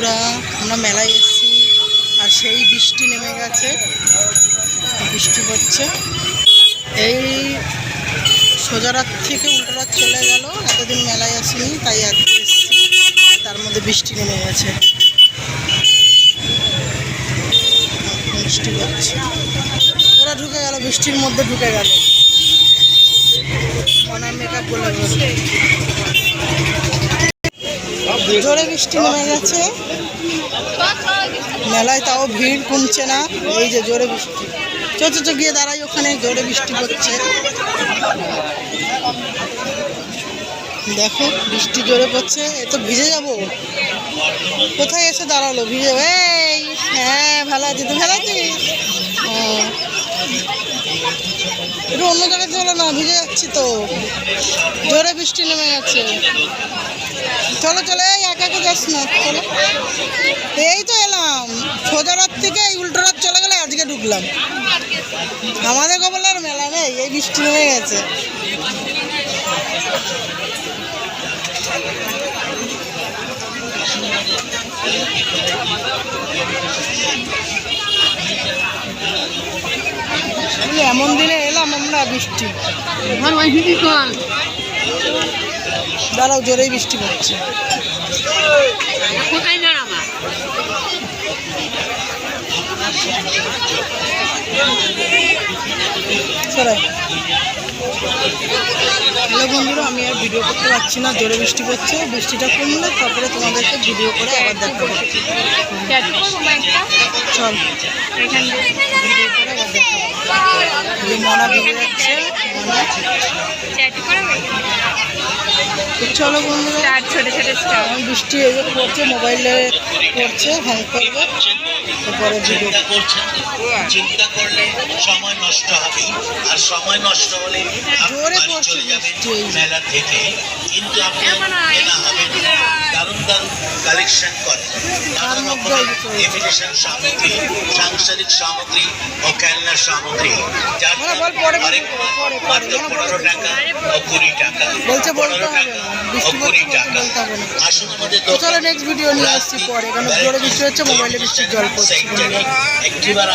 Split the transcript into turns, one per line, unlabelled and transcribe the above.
বন্ধুরা, আমরা মেলায় এসেছি আর সেই বৃষ্টি নেমে গেছে। বৃষ্টি হচ্ছে। এই সোজা রাত থেকে উল্টো রাত চলে গেল। এতদিন মেলায় আসিনি, তাই আজকে এসেছি। তার মধ্যে বৃষ্টি নেমে গেছে। বৃষ্টি হচ্ছে। ওরা ঢুকে গেল, বৃষ্টির মধ্যে ঢুকে গেল। মনার মেকআপ বলে জোরে বৃষ্টি নেমে গেছে। মেলায় তাও ভিড় কমছে না। এই যে জোরে বৃষ্টি। চো গিয়ে দাঁড়াই ওখানে, জোরে বৃষ্টি পড়ছে দেখো, বৃষ্টি জোরে পড়ছে। এ তো ভিজে যাব। কোথায় এসে দাঁড়াল? ভিজে এই হ্যাঁ ভালো আছি। তুই ভালো আছিস? হ্যাঁ। একটু অন্য জায়গায় চলো না, ভিজে যাচ্ছি তো। জোরে বৃষ্টি নেমে গেছে। চলো চলো, এই একা একা যাস না, চলো। এই তো এলাম। সোজা রাত থেকে এই উল্টো রাত চলে গেলে আজকে ঢুকলাম। আমাদের কপালে আর মেলা নেই, এই বৃষ্টি নেমে গেছে। বুঝলি, এমন দিনে এলাম আমরা বৃষ্টি। দাঁড়াও জোরেই বৃষ্টি পড়ছে।
কোথায় দাঁড়াবা?
সরাই হ্যালো বন্ধুরা আমি আর ভিডিও করতে পারছি না জোরে বৃষ্টি পড়ছে বৃষ্টিটা কমলে তারপরে তোমাদেরকে ভিডিও করে আবার
ট্যাটু
চল।
এখান থেকে
ভিডিও করে মনা ভিজে যাচ্ছে চলো বন্ধুরা।
ছোট ছোট
বৃষ্টি এই যে পড়ছে মোবাইলে পড়ছে হ্যাং করবে। তারপরে ভিডিও
করছেন চিন্তা করলে সময় নষ্ট হবে। আর সময় নষ্ট হলে
জোরে পড়ছে
চলে যাবেন
বৃষ্টি।
মেলা থেকে। কিন্তু আপনি
হয়।
কেনা হবে দারুণ কালেকশন করে। নানা রকমের ইমিটেশন সামগ্রী সাংসারিক সামগ্রী ও খেলনার সামগ্রী। যার
মানে
মাত্র পনেরো টাকা ও কুড়ি টাকা। পনেরো টাকা ও কুড়ি টাকা।
বলতে হবে না।
আসুন আমাদের
চলো নেক্সট ভিডিও নিয়ে আসছি পরে কারণ জোরে বৃষ্টি হচ্ছে মোবাইলে বৃষ্টির জল পড়ছে।
একটিবার